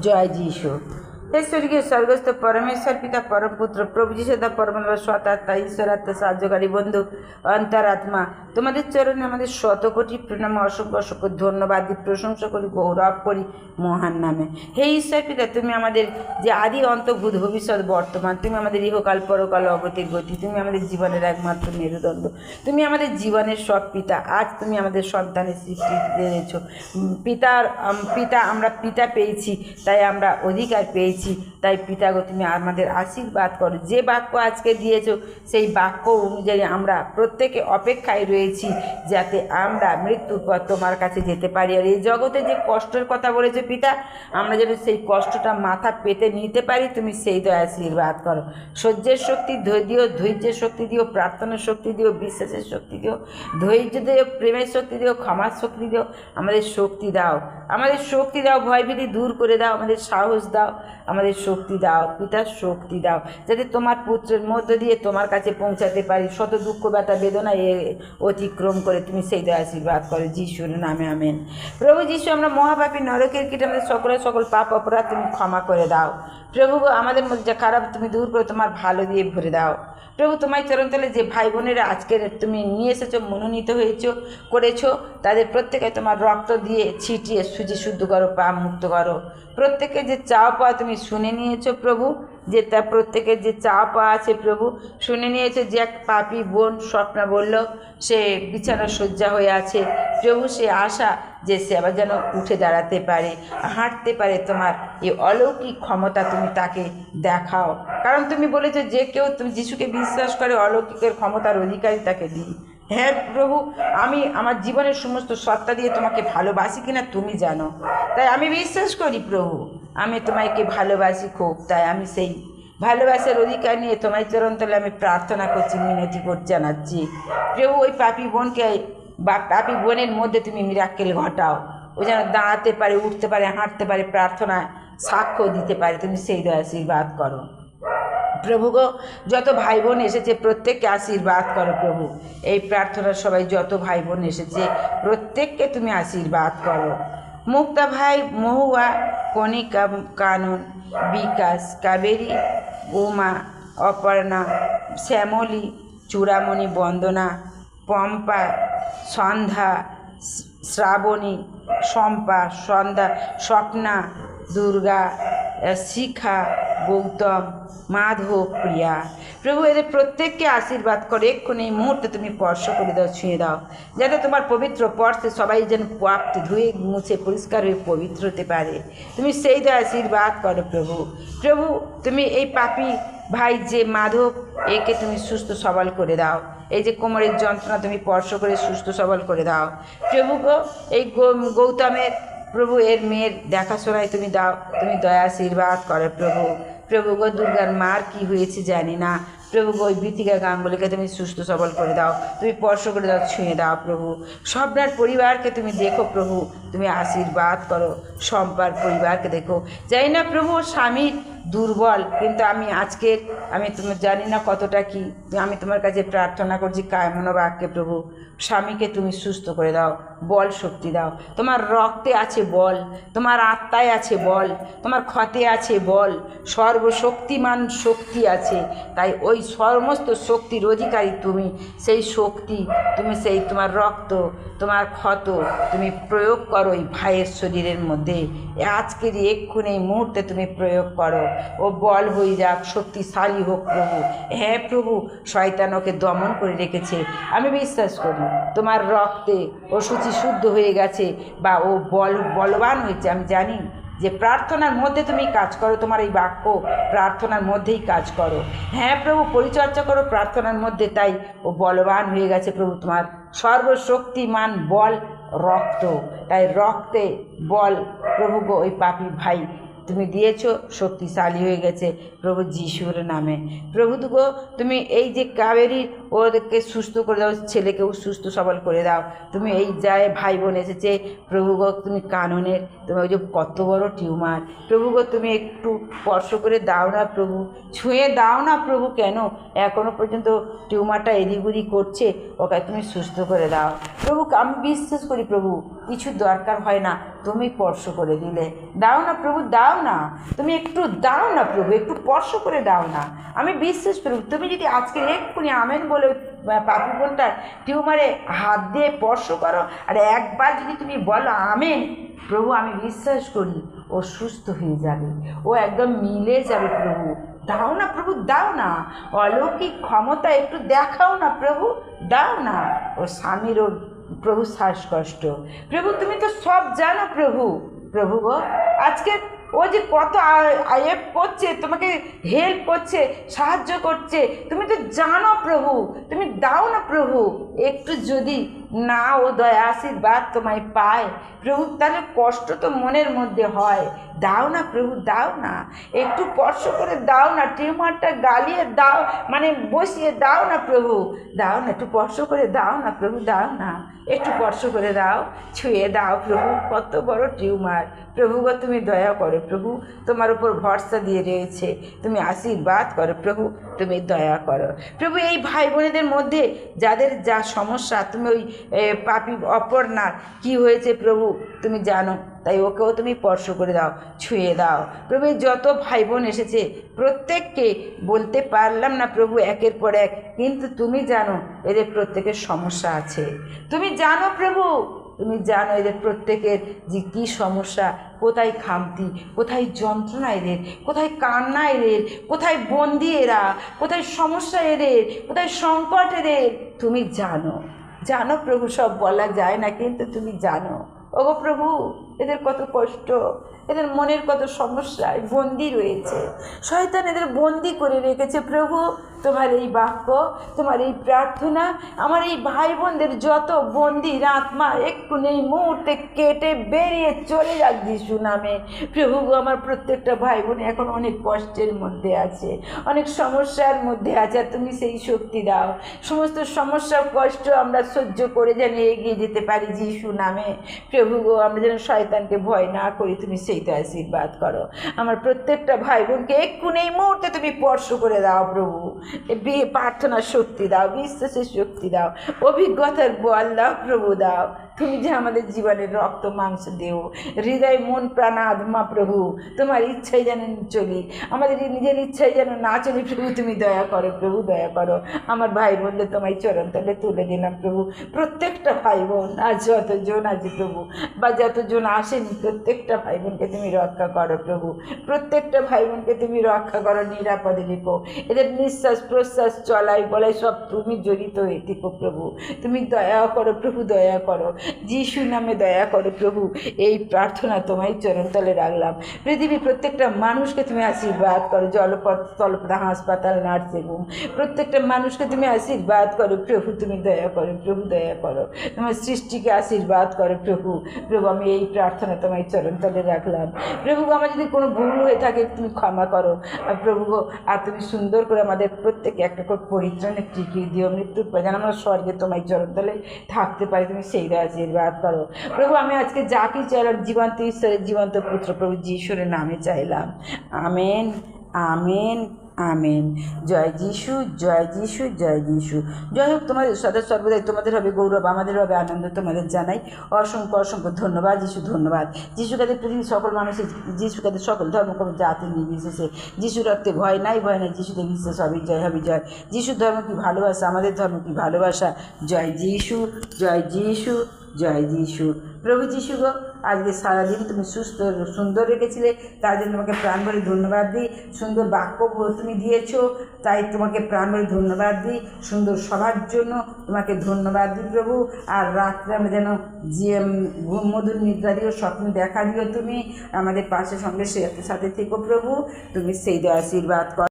জয় যিশু। हे स्वर्गीय स्वर्गस्थ परमेश्वर पिता परम पुत्र প্রভু যিশু দা পরমাত্মা সত্তা ঈশ্বরাত্মা সাহায্যকারী বন্ধু অন্তরাত্মা তোমাদের চরণে আমাদের শত কোটি প্রণাম অসংখ্য অসংখ্য ধন্যবাদ দিই, প্রশংসা করি গৌরব করি মহান নামে হে ঈশ্বর পিতা তুমি আমাদের যে আদি অন্তর্ভূত ভবিষ্যৎ বর্তমান তুমি আমাদের ইহকাল পরকাল অগতির গতি তুমি আমাদের জীবনের একমাত্র মেরুদণ্ড তুমি আমাদের জীবনের সব পিতা আজ তুমি আমাদের সন্তানের সৃষ্টি দিয়েছ পিতার আম, পিতা আমরা পিতা পেয়েছি তাই আমরা অধিকার পেয়েছি তাই পিতা গো তুমি আমাদের আশীর্বাদ করো। যে বাক্য আজকে দিয়েছ, সেই বাক্য অনুযায়ী আমরা প্রত্যেকে অপেক্ষায় রয়েছি যাতে আমরা মৃত্যুর পর তোমার কাছে যেতে পারি। আর এই জগতে যে কষ্টের কথা বলেছ পিতা, আমরা যেন সেই কষ্টটা মাথা পেতে নিতে পারি, তুমি সেই দয়া আশীর্বাদ করো। সহ্যের শক্তি দিও, ধৈর্যের শক্তি দিও, প্রার্থনার শক্তি দিও, বিশ্বাসের শক্তি দিও, ধৈর্য দিও, প্রেমের শক্তি দিও, ক্ষমার শক্তি দিও, আমাদের শক্তি দাও। আমাদের শক্তি দাও, ভয়ভীতি দূর করে দাও, আমাদের সাহস দাও আমাদের শক্তি দাও, পিতার শক্তি দাও, যাতে তোমার পুত্রের মধ্য দিয়ে তোমার কাছে পৌঁছাতে পারি। শত দুঃখ, ব্যথা, বেদনা এ অতিক্রম করে তুমি সেই দয়া আশীর্বাদ করো। যিশুর নামে আমেন। প্রভু যিশু, আমরা মহাপাপী নরকের কীট আমাদের সকলের সকল পাপ অপরাধ তুমি ক্ষমা করে দাও। প্রভু, আমাদের মধ্যে যা খারাপ তুমি দূর করে, তোমার ভালো দিয়ে ভরে দাও। প্রভু তোমার চরণতলে যে ভাই বোনেরা আজকের তুমি নিয়ে এসেছ, মনোনীত হয়েছ, করেছ, তাদের প্রত্যেকে তোমার রক্ত দিয়ে ছিটিয়ে সুজি শুদ্ধ করো পা মুক্ত করো। প্রত্যেকে যে চাও পাওয়া তুমি শুনে নিয়েছো প্রভু? যে তা প্রত্যেকের যে পাওয়া আছে প্রভু, শুনে নিয়েছো যে এক পাপি বোন স্বপ্ন বলল, সে বিছানা শয্যা হয়ে আছে। প্রভু, সে আশা যে সে আবার যেন উঠে দাঁড়াতে পারে, হাঁটতে পারে তোমার। এই অলৌকিক ক্ষমতা তুমি তাকে দেখাও। কারণ তুমি বলেছ যে কেউ তুমি যিশুকে বিশ্বাস করে অলৌকিকের ক্ষমতার অধিকারী তাকে দিই। হ্যাঁ প্রভু, আমি আমার জীবনের সমস্ত সত্তা দিয়ে তোমাকে ভালোবাসি কিনা তুমি জানো। তাই আমি বিশ্বাস করি প্রভু। আমি তোমাকে ভালোবাসি খুব, তাই আমি সেই ভালোবাসার অধিকার নিয়ে তোমার চরণতলে আমি প্রার্থনা করছি, মিনতি করতে জানাচ্ছি। প্রভু, ওই পাপি বোনকে, বা পাপি বোনের মধ্যে তুমি মিরাক্কেল ঘটাও। ও যেন দাঁড়াতে পারে, উঠতে পারে, হাঁটতে পারে প্রার্থনায় সাক্ষ্য দিতে পারে, তুমি সেই দয়া আশীর্বাদ করো। প্রভু গো, যত ভাই বোন এসেছে, প্রত্যেককে আশীর্বাদ করো প্রভু। এই প্রার্থনার সবাই যত ভাই বোন এসেছে, প্রত্যেককে তুমি আশীর্বাদ করো। মুক্তা ভাই, মহুয়া কণিকা কানন, বিকাশ, কাবেরী, উমা, অপর্ণা, শ্যামলী, চূড়ামণি বন্দনা, পম্পা, সন্ধ্যা, শ্রাবণী, শম্পা, সন্ধ্যা, স্বপ্না, দুর্গা, শিখা গৌতম, মাধব প্রিয়া। প্রভু এদের প্রত্যেককে আশীর্বাদ করে এক্ষুনি এই মুহূর্তে তুমি স্পর্শ করে দাও, ছুঁয়ে দাও। যাতে তোমার পবিত্র পর্শে সবাই যেন পাপ ধুয়ে মুছে পরিষ্কার হয়ে পবিত্র হতে পারে। তুমি সেই দয়া আশীর্বাদ করো প্রভু। প্রভু, তুমি এই পাপি ভাই যে মাধব, একে তুমি সুস্থ সবল করে দাও। এই যে কোমরের যন্ত্রণা, তুমি স্পর্শ করে সুস্থ সবল করে দাও। প্রভু গো, এই গৌতমের প্রভু, এর মেয়ের দেখাশোনায় তুমি দাও, তুমি দয়া আশীর্বাদ করে প্রভু। প্রভু গো, দুর্গার মার কি হয়েছে জানি না। প্রভু, ওই বৃতিকা গাঙ্গুলিকে তুমি সুস্থ সবল করে দাও। তুমি স্পর্শ করে দাও, ছুঁয়ে দাও প্রভু। সবনার পরিবারকে তুমি দেখো প্রভু। তুমি আশীর্বাদ করো। সম্পার পরিবারকে দেখো। জানি না প্রভু স্বামীর দুর্বল, কিন্তু আমি আজকের আমি তুমি জানি না কতটা কি। আমি তোমার কাছে প্রার্থনা করছি কায়মন বাক্যে প্রভু, স্বামীকে তুমি সুস্থ করে দাও, বল শক্তি দাও। তোমার রক্তে আছে বল, তোমার আত্মায় আছে বল, তোমার ক্ষতে আছে বল, সর্বশক্তিমান শক্তি আছে। তাই ওই সমস্ত শক্তির অধিকারী তুমি। সেই শক্তি, তুমি সেই তোমার রক্ত, তোমার ক্ষত, তুমি প্রয়োগ করো ওই ভাইয়ের শরীরের মধ্যে। আজকের এক্ষুনি এই মুহূর্তে তুমি প্রয়োগ করো। ও বল হয়ে যাক, শক্তিশালী হোক প্রভু। হ্যাঁ প্রভু, শয়তান ওকে দমন করে রেখেছে। আমি বিশ্বাস করি, তোমার রক্তে ও সূচি শুদ্ধ হয়ে গেছে বা ও বল, বলবান হয়েছে, আমি জানি। যে প্রার্থনার মধ্যে তুমি কাজ করো, তোমার এই বাক্য প্রার্থনার মধ্যেই কাজ করো। হ্যাঁ প্রভু, পরিচর্যা করো প্রার্থনার মধ্যে, তাই ও বলবান হয়ে গেছে প্রভু তোমার। সর্বশক্তিমান বল রক্ত, তাই রক্তে বল প্রভু গো ওই পাপি ভাই তুমি দিয়েছ, শক্তিশালী হয়ে গেছে প্রভু যিশুর নামে। প্রভু গো তুমি এই যে কাবেরী, ওদেরকে সুস্থ করে দাও, ছেলেকেও সুস্থ সবল করে দাও। তুমি এই যায় ভাই বোন এসেছে, প্রভু গো, তুমি কাননের তুমি ওই যে কত বড় টিউমার। প্রভু গো, তুমি একটু স্পর্শ করে দাও না প্রভু। ছুঁয়ে দাও না প্রভু কেন? এখনও পর্যন্ত টিউমারটা এদিক ওদিক করছে, ওকে তুমি সুস্থ করে দাও। প্রভু, আমি বিশ্বাস করি প্রভু, কিছু দরকার হয় না, তুমি স্পর্শ করে দিলে। দাও না প্রভু, দাও না। তুমি একটু দাও না প্রভু, একটু স্পর্শ করে দাও না। আমি বিশ্বাস প্রভু তুমি যদি আজকে এক্ষুনি আমেন বলে পাপি বোনটার টিউমারে হাত দিয়ে স্পর্শ করো, আর একবার যদি তুমি বলো আমেন, প্রভু, আমি বিশ্বাস করি ও সুস্থ হয়ে যাবে, ও একদম মিলে যাবে প্রভু। দাও না প্রভু, দাও না। অলৌকিক ক্ষমতা একটু দেখাও না প্রভু, দাও না। ও স্বামীর ওর প্রভু শ্বাসকষ্ট। প্রভু, তুমি তো সব জানো প্রভু। প্রভু গো, আজকে ও যে কত আয়েপ করছে, তোমাকে হেল্প করছে, সাহায্য করছে, তুমি তো জানো প্রভু, তুমি দাও না প্রভু। একটু যদি না ও দয়া আশীর্বাদ তোমায় পায়, প্রভু, তাহলে কষ্ট তো মনের মধ্যে হয়। দাও না প্রভু, দাও না। একটু স্পর্শ করে দাও না, টিউমারটা গালিয়ে দাও মানে বসিয়ে দাও না প্রভু। দাও না, একটু স্পর্শ করে দাও না প্রভু, দাও না। একটু স্পর্শ করে দাও, ছুঁয়ে দাও প্রভু, কত বড় টিউমার। প্রভু গো, তুমি দয়া করো প্রভু, তোমার উপর ভরসা দিয়ে রয়েছে। তুমি আশীর্বাদ করো প্রভু, তুমি দয়া করো। প্রভু, এই ভাই বোনেদের মধ্যে যাদের যা সমস্যা, তুমি ওই পাপি অপর্ণার, কি হয়েছে প্রভু, তুমি জানো। তাই ওকেও তুমি স্পর্শ করে দাও। ছুঁয়ে দাও। প্রভু যত ভাই বোন এসেছে, প্রত্যেককে বলতে পারলাম না প্রভু একের পর এক, কিন্তু তুমি জানো এদের প্রত্যেকের সমস্যা আছে। তুমি জানো প্রভু, তুমি জানো এদের প্রত্যেকের যে কী সমস্যা, কোথায় খামতি, কোথায় যন্ত্রণা এদের, কোথায় কান্না এদের, কোথায় বন্দি এরা, কোথায় সমস্যা এদের, কোথায় সংকট এদের। তুমি জানো। জানো প্রভু সব বলা যায় না, কিন্তু তুমি জানো। ওগো প্রভু এদের কত কষ্ট, এদের মনের কত সমস্যায় বন্দি রয়েছে। শয়তান এদের বন্দি করে রেখেছে প্রভু। তোমার এই বাক্য, তোমার এই প্রার্থনা, আমার এই ভাই বোনদের যত বন্দির আত্মা একটু নেই মুহূর্তে কেটে বেরিয়ে চলে যাক যিশু নামে। প্রভু আমার প্রত্যেকটা ভাই বোন এখন অনেক কষ্টের মধ্যে আছে, অনেক সমস্যার মধ্যে আছে তুমি সেই শক্তি দাও। সমস্ত সমস্যা, কষ্ট আমরা সহ্য করে যেন এগিয়ে যেতে পারি যিশু নামে। প্রভু গো, আমরা যেন শয়তানকে ভয় না করি, তুমি সেই তো আশীর্বাদ করো। আমার প্রত্যেকটা ভাই বোনকে এক্ষুনি এই মুহূর্তে তুমি স্পর্শ করে দাও প্রভু। প্রার্থনার শক্তি দাও বিশ্বাসের শক্তি দাও অভিজ্ঞতার বল দাও প্রভু দাও। তুমি যে আমাদের জীবনের রক্ত, মাংস দেও, হৃদয়, মন, প্রাণ, আত্মা, প্রভু, তোমার ইচ্ছাই যেন চলি, আমাদের নিজের ইচ্ছাই যেন না চলি, প্রভু, তুমি দয়া করো, প্রভু, দয়া করো। আমার ভাই বোনদের তোমায় চরণ তলে তুলে দিলাম, প্রভু। প্রত্যেকটা ভাই বোন আজ যতজন আছে, প্রভু, বা যতজন আসেনি, প্রত্যেকটা ভাই বোনকে তুমি রক্ষা করো, প্রভু। প্রত্যেকটা ভাই বোনকে তুমি রক্ষা করো, নিরাপদে রেখো এদের নিঃশ্বাস, প্রশ্বাস চলাই বলাই সব তুমি জড়িত হয়ে থেকো, প্রভু। তুমি দয়া করো, প্রভু, দয়া করো। যিশু নামে দয়া করো প্রভু। এই প্রার্থনা তোমায় চরণতলে রাখলাম। পৃথিবীর প্রত্যেকটা মানুষকে তুমি আশীর্বাদ করো। জলপথ, স্থলপথ, হাসপাতাল, নার্সিং হোম। প্রত্যেকটা মানুষকে তুমি আশীর্বাদ করো। প্রভু, তুমি দয়া করো। প্রভু, দয়া করো। তোমার সৃষ্টিকে আশীর্বাদ করো প্রভু। প্রভু, আমি এই প্রার্থনা তোমায় চরণতলে রাখলাম। প্রভু আমার যদি কোনো ভুল হয়ে থাকে, তুমি ক্ষমা করো। আর প্রভু আর তুমি সুন্দর করে আমাদের প্রত্যেকে একটা করে পরিত্রাণের টিকিয়ে দিও। মৃত্যুর যেন আমরা স্বর্গে তোমায় চরণতলে থাকতে পারি। তুমি সেই আশীর্বাদ করো। প্রভু, আমি আজকে যা কি চাইলাম, জীবন্ত ঈশ্বরের জীবন্ত পুত্র প্রভু যিশুরের নামে চাইলাম। Amen amen amen. জয় যিশু জয় যিশু জয় যিশু। জয় হোক, তোমাদের সদা সর্বদাই তোমাদের হবে গৌরব, আমাদের হবে আনন্দ, তোমাদের জানাই অসংখ্য অসংখ্য ধন্যবাদ, যিশু ধন্যবাদ। যিশু কাদের পৃথিবীর সকল মানুষের যিশু কাদের সকল ধর্ম, কোনো জাতি নির্বিশেষে যিশু রক্তে ভয় নাই ভয় নাই, যিশুতে বিশ্বাস হবে জয় হবে, জয়। যিশু ধর্ম কি ভালোবাসা, আমাদের ধর্ম কি ভালোবাসা? জয় যিশু জয় যিশু। জয় যিশু। প্রভু যিশু গো, আজকে সারাদিন তুমি সুস্থ, সুন্দর রেখেছিলে, তার জন্য তোমাকে প্রাণ ভরে ধন্যবাদ দিই। সুন্দর বাক্য তুমি দিয়েছ, তাই তোমাকে প্রাণ ভরে ধন্যবাদ দিই। সুন্দর সবার জন্য তোমাকে ধন্যবাদ দিই প্রভু। আর রাত্রে আমরা যেন যে মধুর নিদ্রা দিও স্বপ্ন দেখা দিও তুমি। আমাদের পাশে সঙ্গে সে সাথে থেকো প্রভু। তুমি সেই দয় আশীর্বাদ কর।